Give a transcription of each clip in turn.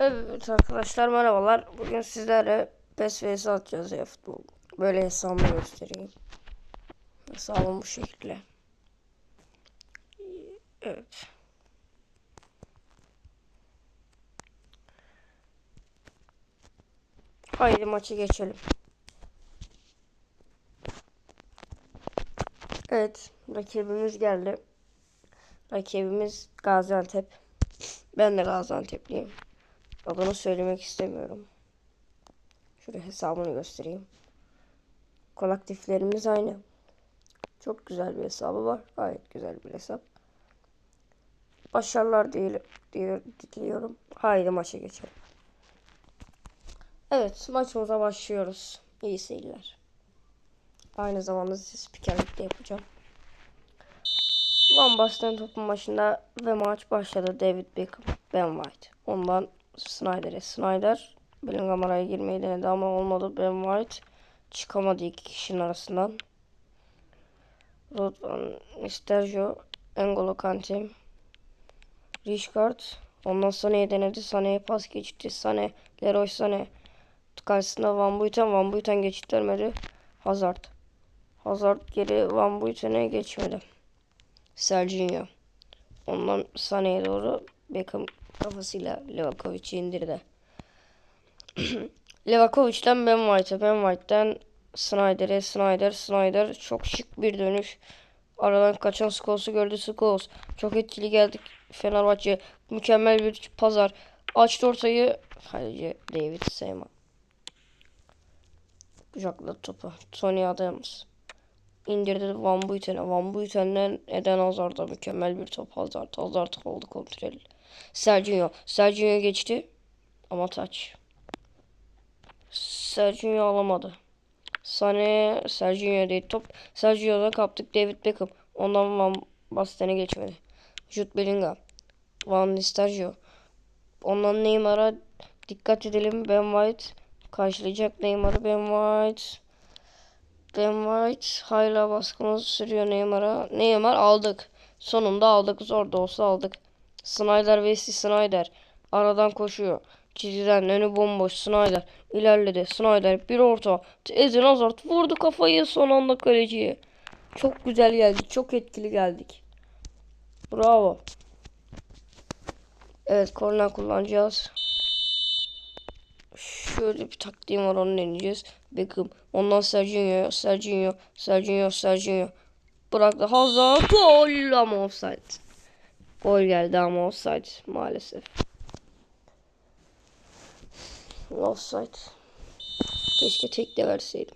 Evet arkadaşlar merhabalar. Bugün sizlerle PES vs atacağız ya futbol. Böyle hesabımı göstereyim. Hesabım bu şekilde. Evet. Haydi maçı geçelim. Evet, rakibimiz geldi. Rakibimiz Gaziantep. Ben de Gaziantep'liyim. Adını söylemek istemiyorum. Şöyle hesabını göstereyim. Kolektiflerimiz aynı. Çok güzel bir hesabı var. Gayet güzel bir hesap. Başarılar değil, diyor, diliyorum. Haydi maça geçelim. Evet maçımıza başlıyoruz. İyi seyirler. Aynı zamanda size spikerlik de yapacağım. Van Basten topun başında ve maç başladı. David Beckham, Ben White. Ondan Snyder'e. Snyder Bellingham araya girmeyi denedi ama olmadı. Ben White çıkamadı iki kişinin arasından. Rodvan, Misterjo, N'Golo Kante, Richard. Ondan Sané'ye denedi. Sané'ye pas geçti. Sané, Leroy Sané. Karşısında Van Buiten, Van Buiten geçit vermedi. Hazard. Hazard geri Van Buiten'e geçmedi. Serginho. Ondan Sané'ye doğru Beckham kafasıyla Levakovic'i indirdi. Levakovic'den Ben White'a, Ben White'den Snyder'e, Snyder, Snyder çok şık bir dönüş. Aradan kaçan Scholes'u gördü Scholes. Çok etkili geldik Fenerbahçe. Mükemmel bir pazar. Açtı ortayı. Kaleci David Seyman. Kucakladı topu. Tony Adams. İndirdi Van Buiten'e. Van Buiten'den Eden Hazard'a mükemmel bir top. Hazard. Hazard oldu kontrol. Sergio. Sergio geçti. Ama taç. Sergio alamadı. Sane Sergio değil top. Sergio'dan kaptık David Beckham. Ondan Van Basten'e geçmedi. Jude Bellingham. Van Nistelrooy. Ondan Neymar'a dikkat edelim. Ben White karşılayacak Neymar'ı. Ben White. Ben White hala baskımız sürüyor Neymar'a. Neymar aldık. Sonunda aldık. Zor da olsa aldık. Snyder Wesley Snyder. Aradan koşuyor. Çizgiden önü bomboş. Snyder ilerledi. Snyder bir orta. Eden Hazard vurdu kafayı son anda kaleciye. Çok güzel geldik. Çok etkili geldik. Bravo. Evet korner kullanacağız. Şöyle bir taktiğim var onu deneyeceğiz. Beckham. Ondan Serginho. Serginho. Serginho. Serginho. Bıraktı. Hazard. Gol ama offside. Gol geldi ama offside maalesef. Offside. Keşke tek de verseydim.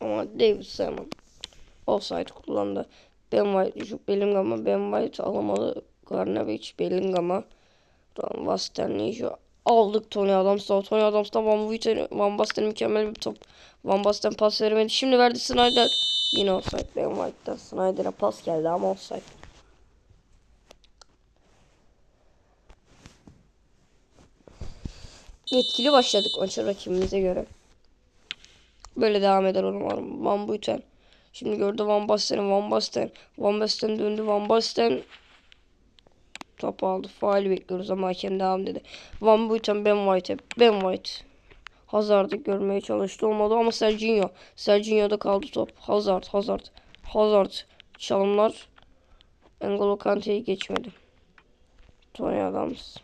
Ama David Simon offside kullandı. Ben White, Jude Bellingham'a Ben White alamadı. Garnavic Bellingham'a Van Basten'i aldık Tony Adams'ta. Tony Adams'ta Van Buiten, Van Basten mükemmel bir top. Van Basten pas veremedi. Şimdi verdi Snyder. Yine offside. Ben White'da Snyder'a pas geldi ama offside. Etkili başladık maça rakibimize göre. Böyle devam eder umarım. Van Buiten. Şimdi gördü Van Basten'i. Van Basten. Van Basten döndü. Van Basten top aldı. Faal bekliyoruz ama hakem devam dedi. Van Buiten Ben White. Ben White. Hazard'ı görmeye çalıştı. Olmadı ama Serginho. Serginho'da kaldı top. Hazard. Hazard. Hazard. Çalımlar. N'Golo Kante'yi geçmedi. Tony Adams.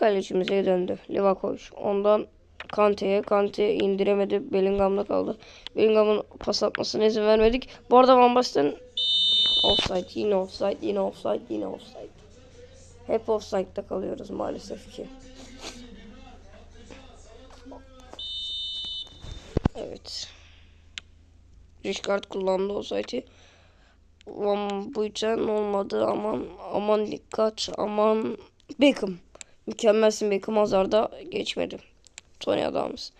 Kalecimize döndü. Livakovic. Ondan Kante'ye. Kante indiremedi. Bellingham'da kaldı. Bellingham'ın pas atmasına izin vermedik. Bu arada Van Basten offside. Yine offside. Yine offside. Yine offside. Hep offside'da kalıyoruz maalesef ki. Evet. Richard kullandı offside'i. Van Buiten olmadı. Aman aman dikkat. Aman Beckham. Mükemmelsin Beckham Hazard'a geçmedi. Tony Adams.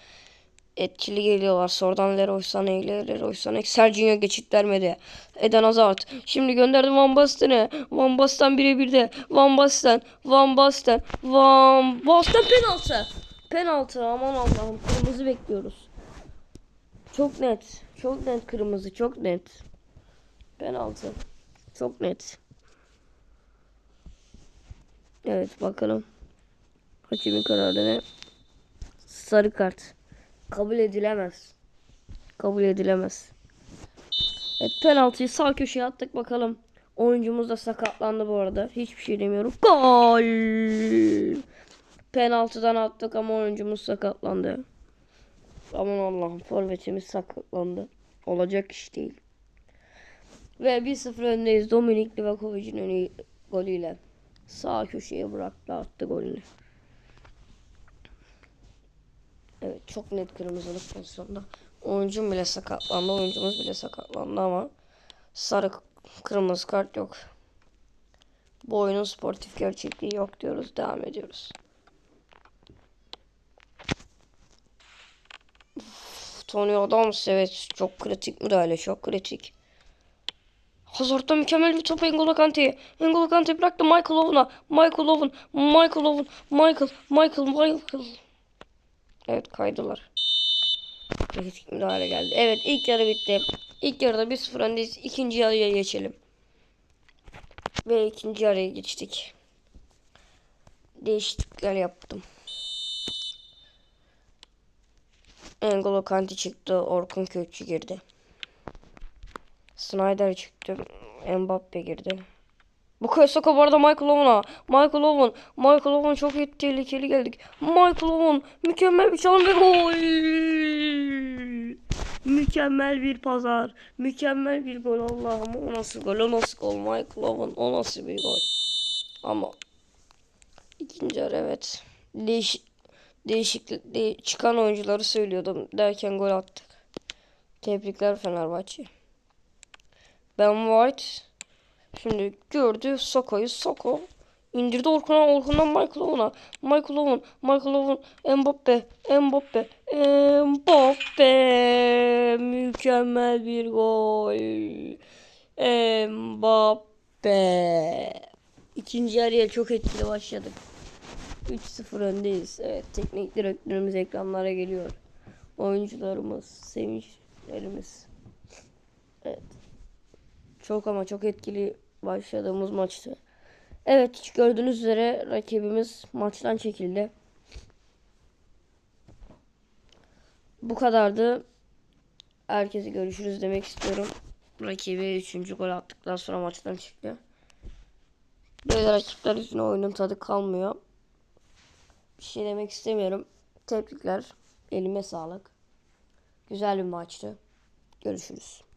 Etkili geliyorlar. Sonradan Leroy Sané Leroy Sané. Serginho geçit vermedi. Eden Hazard. Şimdi gönderdi Van Basten'e. Van Basten birebir de. Van Basten. Van Basten. Van Basten penaltı. Penaltı. Aman Allah'ım. Kırmızı bekliyoruz. Çok net. Çok net kırmızı. Çok net. Penaltı. Çok net. Evet bakalım. Hakemin kararını sarı kart. Kabul edilemez. Kabul edilemez. Evet penaltıyı sağ köşeye attık bakalım. Oyuncumuz da sakatlandı bu arada. Hiçbir şey demiyorum. Gol! Penaltıdan attık ama oyuncumuz sakatlandı. Aman Allah'ım forvetimiz sakatlandı. Olacak iş değil. Ve 1-0 öndeyiz. Dominik Livakovic'in önü golüyle. Sağ köşeye bıraktı attı golünü. Evet çok net kırmızılık pozisyonda. Oyuncum bile sakatlandı. Oyuncumuz bile sakatlandı ama sarı kırmızı kart yok. Bu oyunun sportif gerçekliği yok diyoruz. Devam ediyoruz. Uf, Tony Adams evet çok kritik müdahale çok kritik. Hazard'da mükemmel bir top N'Golo Kante'ye. N'Golo Kante bıraktı Michael Owen'a. Michael Owen, Michael Owen, Michael, Michael, Michael. Evet kaydılar. Kritik müdahale geldi. Evet ilk yarı bitti. İlk yarıda 1-0 öndeyiz. İkinci yarıya geçelim. Ve ikinci yarıya geçtik. Değişiklikler yaptım. N'Golo Kante çıktı. Orkun Kökçü girdi. Snyder çıktı. Mbappe girdi. Bu Kayasaka bu arada Michael Owen'a. Michael Owen. Michael Owen çok iyi, tehlikeli geldik. Michael Owen. Mükemmel bir çalım ve gol. Mükemmel bir pazar. Mükemmel bir gol Allah'ım. O nasıl gol? O nasıl gol? Michael Owen. O nasıl bir gol? Ama ikinci yarı evet. Değiş değişiklik de- çıkan oyuncuları söylüyordum derken gol attık. Tebrikler Fenerbahçe. Ben White şimdi gördü Soko'yu Soko indirdi Orkun'a Orkun'dan Michael Owen'a. Michael Owen Michael Owen Mbappe Mbappe Mbappe. Mükemmel bir gol. Mbappe. İkinci yarıya çok etkili başladık. 3-0 öndeyiz. Evet teknik direktörümüz ekranlara geliyor. Oyuncularımız sevinçlerimiz evet çok ama çok etkili başladığımız maçtı. Evet gördüğünüz üzere rakibimiz maçtan çekildi. Bu kadardı. Herkese görüşürüz demek istiyorum. Rakibi 3. gol attıktan sonra maçtan çıktı. Böyle rakipler yüzüne oyunun tadı kalmıyor. Bir şey demek istemiyorum. Tebrikler. Elime sağlık. Güzel bir maçtı. Görüşürüz.